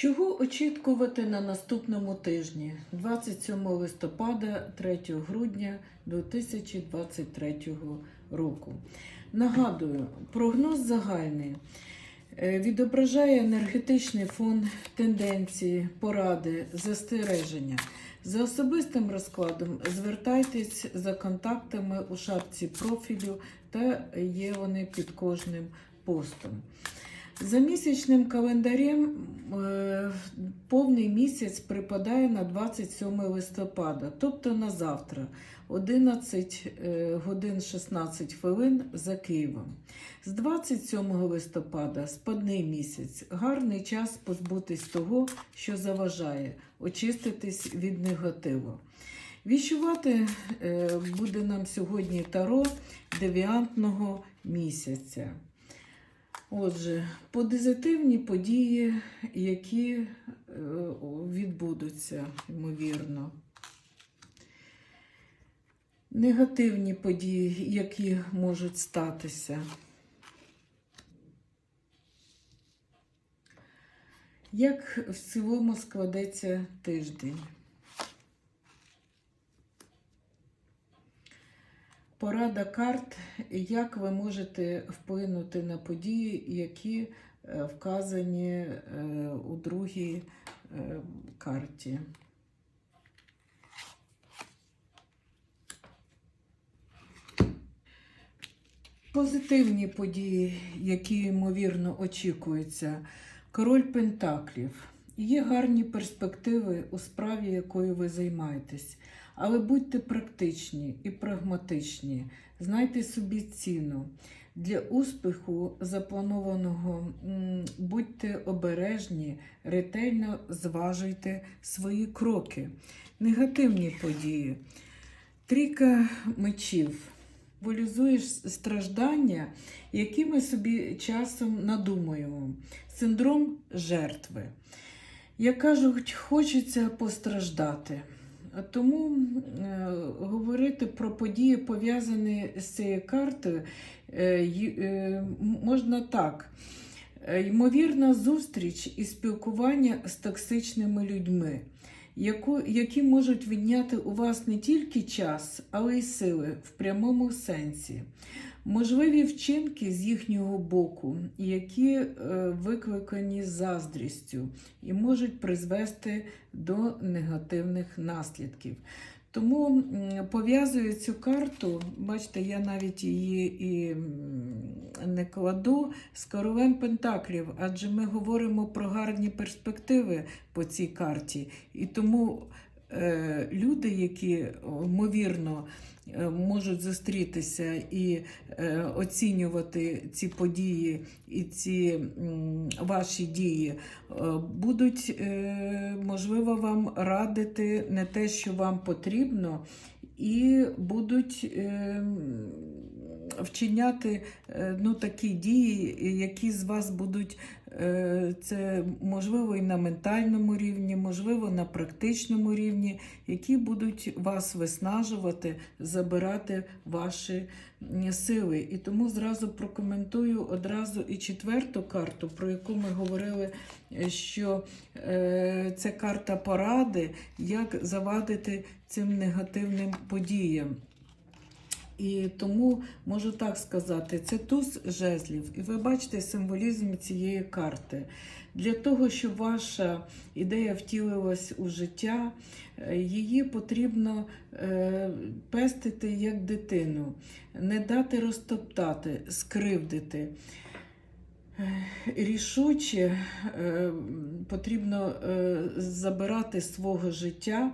Чого очікувати на наступному тижні 27 листопада 3 грудня 2023 року? Нагадую, прогноз загальний е, відображає енергетичний фон, тенденції, поради, застереження. За особистим розкладом звертайтесь за контактами у шапці профілю та є вони під кожним постом. За місячним календарем е, повний місяць припадає на 27 листопада, тобто на завтра, 11 е, годин 16 хвилин за Києвом. З 27 листопада спадний місяць, гарний час позбутись того, що заважає, очиститись від негативу. Віщувати е, буде нам сьогодні таро девіантного місяця. Отже, позитивні події, які е, відбудуться, ймовірно. Негативні події, які можуть статися. Як в цілому складеться тиждень? Порада карт, як ви можете вплинути на події, які е, вказані е, у другій е, карті. Позитивні події, які ймовірно очікуються. Король Пентаклів. Є гарні перспективи у справі, якою ви займаєтесь. Але будьте практичні і прагматичні, знайте собі ціну. Для успіху запланованого будьте обережні, ретельно зважуйте свої кроки. Негативні події. Трійка мечів. Волізуєш страждання, які ми собі часом надумуємо. Синдром жертви. Як кажуть, хочеться постраждати. Тому е, говорити про події, пов'язані з цією картою, е, е, можна так. Ймовірна зустріч і спілкування з токсичними людьми, які можуть відняти у вас не тільки час, але й сили в прямому сенсі. Можливі вчинки з їхнього боку, які е, викликані заздрістю і можуть призвести до негативних наслідків. Тому пов'язую цю карту, бачите, я навіть її і не кладу з королем Пентаклів, адже ми говоримо про гарні перспективи по цій карті. І тому люди, які ймовірно е, можуть зустрітися і е, оцінювати ці події і ці ваші дії, е, будуть, е, можливо, вам радити не те, що вам потрібно, і будуть е, вчиняти е, ну, такі дії, які з вас будуть е, це можливо і на ментальному рівні, можливо, на практичному рівні, які будуть вас виснажувати, забирати ваші сили. І тому зразу прокоментую одразу і четверту карту, про яку ми говорили, е, що е, це карта поради, як завадити цим негативним подіям. І тому можу так сказати, це туз жезлів, і ви бачите символізм цієї карти. Для того, щоб ваша ідея втілилась у життя, е, її потрібно е, пестити як дитину, не дати розтоптати, скривдити. Е, Рішуче потрібно забирати свого життя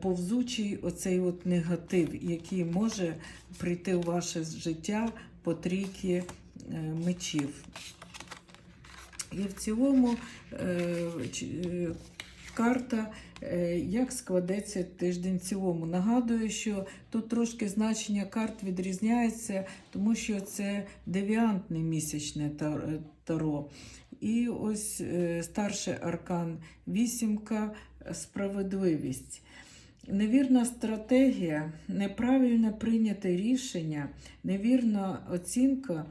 повзучий оцей от негатив, який може прийти у ваше життя по трійки е, мечів. І в цілому е, е, карта, е, як складеться тиждень в цілому. Нагадую, що тут трошки значення карт відрізняється, тому що це девіантне місячне е, таро. І ось е, старший аркан вісімка справедливість. Невірна стратегія, неправильно прийняте рішення, невірна оцінка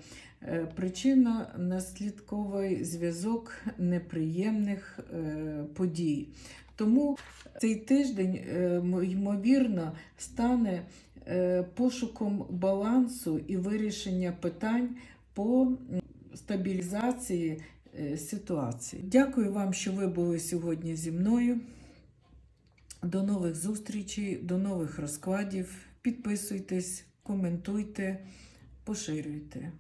е, причинно-наслідковий зв'язок неприємних е, подій. Тому цей тиждень, е, ймовірно, стане пошуком балансу і вирішення питань по стабілізації ситуації. Дякую вам, що ви були сьогодні зі мною. До нових зустрічей, до нових розкладів. Підписуйтесь, коментуйте, поширюйте.